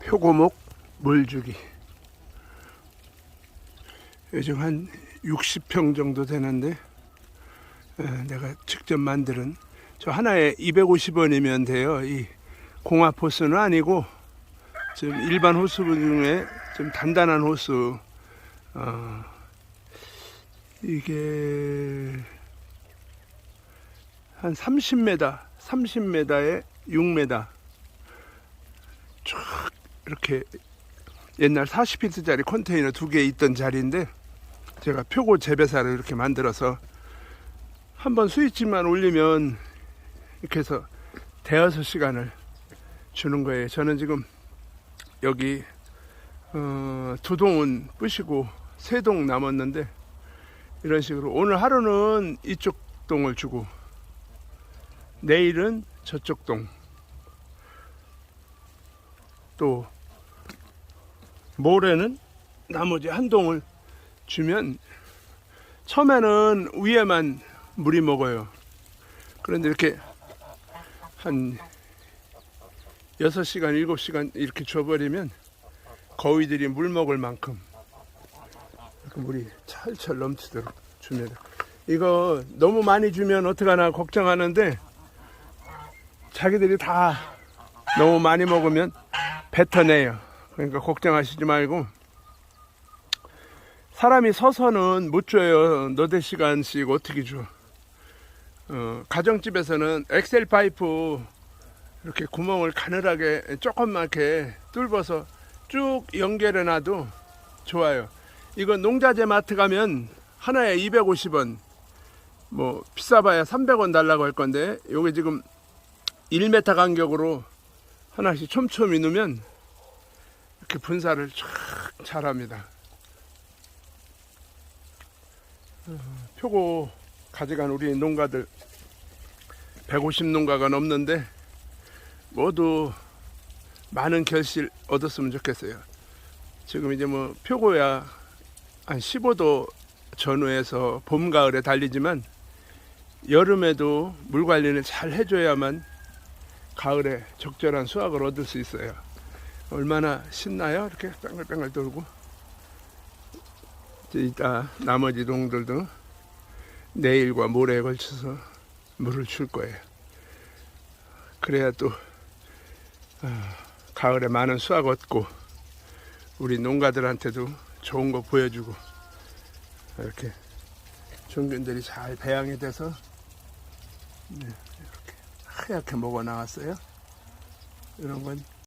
표고목 물주기. 요즘 한 60평 정도 되는데 에, 내가 직접 만드는 저 하나에 250원이면 돼요. 이 공합 호스는 아니고 좀 일반 호스 중에 좀 단단한 호스 어, 이게 한 30m, 30m에 6m 쫙 이렇게 옛날 40피트짜리 컨테이너 두 개 있던 자리인데 제가 표고 재배사를 이렇게 만들어서 한번 스위치만 올리면 이렇게 해서 대여섯 시간을 주는 거예요. 저는 지금 여기 어, 두 동은 부시고 세 동 남았는데 이런 식으로 오늘 하루는 이쪽 동을 주고 내일은 저쪽 동 또 모레는 나머지 한 동을 주면 처음에는 위에만 물이 먹어요. 그런데 이렇게 한 6시간, 7시간 이렇게 줘버리면 거위들이 물 먹을 만큼 물이 철철 넘치도록 줍니다. 이거 너무 많이 주면 어떡하나 걱정하는데 자기들이 다 너무 많이 먹으면 뱉어내요. 그러니까 걱정하시지 말고 사람이 서서는 못 줘요. 너댓 시간씩 어떻게 줘. 어, 가정집에서는 엑셀 파이프 이렇게 구멍을 가늘하게 조금맣게 뚫어서 쭉 연결해 놔도 좋아요. 이건 농자재 마트 가면 하나에 250원, 뭐 비싸봐야 300원 달라고 할 건데 요게 지금 1m 간격으로 하나씩 촘촘히 넣으면 이렇게 분사를 쫙 잘합니다. 어, 표고 가져간 우리 농가들 150 농가가 넘는데 모두 많은 결실 얻었으면 좋겠어요. 지금 이제 뭐 표고야 한 15도 전후에서 봄 가을에 달리지만 여름에도 물 관리를 잘 해줘야만 가을에 적절한 수확을 얻을 수 있어요. 얼마나 신나요? 이렇게 뺑글뺑글 돌고. 이따 나머지 동들도 내일과 모레에 걸쳐서 물을 줄 거예요. 그래야 또 아, 가을에 많은 수확 얻고 우리 농가들한테도 좋은 거 보여주고 이렇게 종균들이 잘 배양이 돼서 네, 이렇게 하얗게 먹어 나왔어요. 이런 건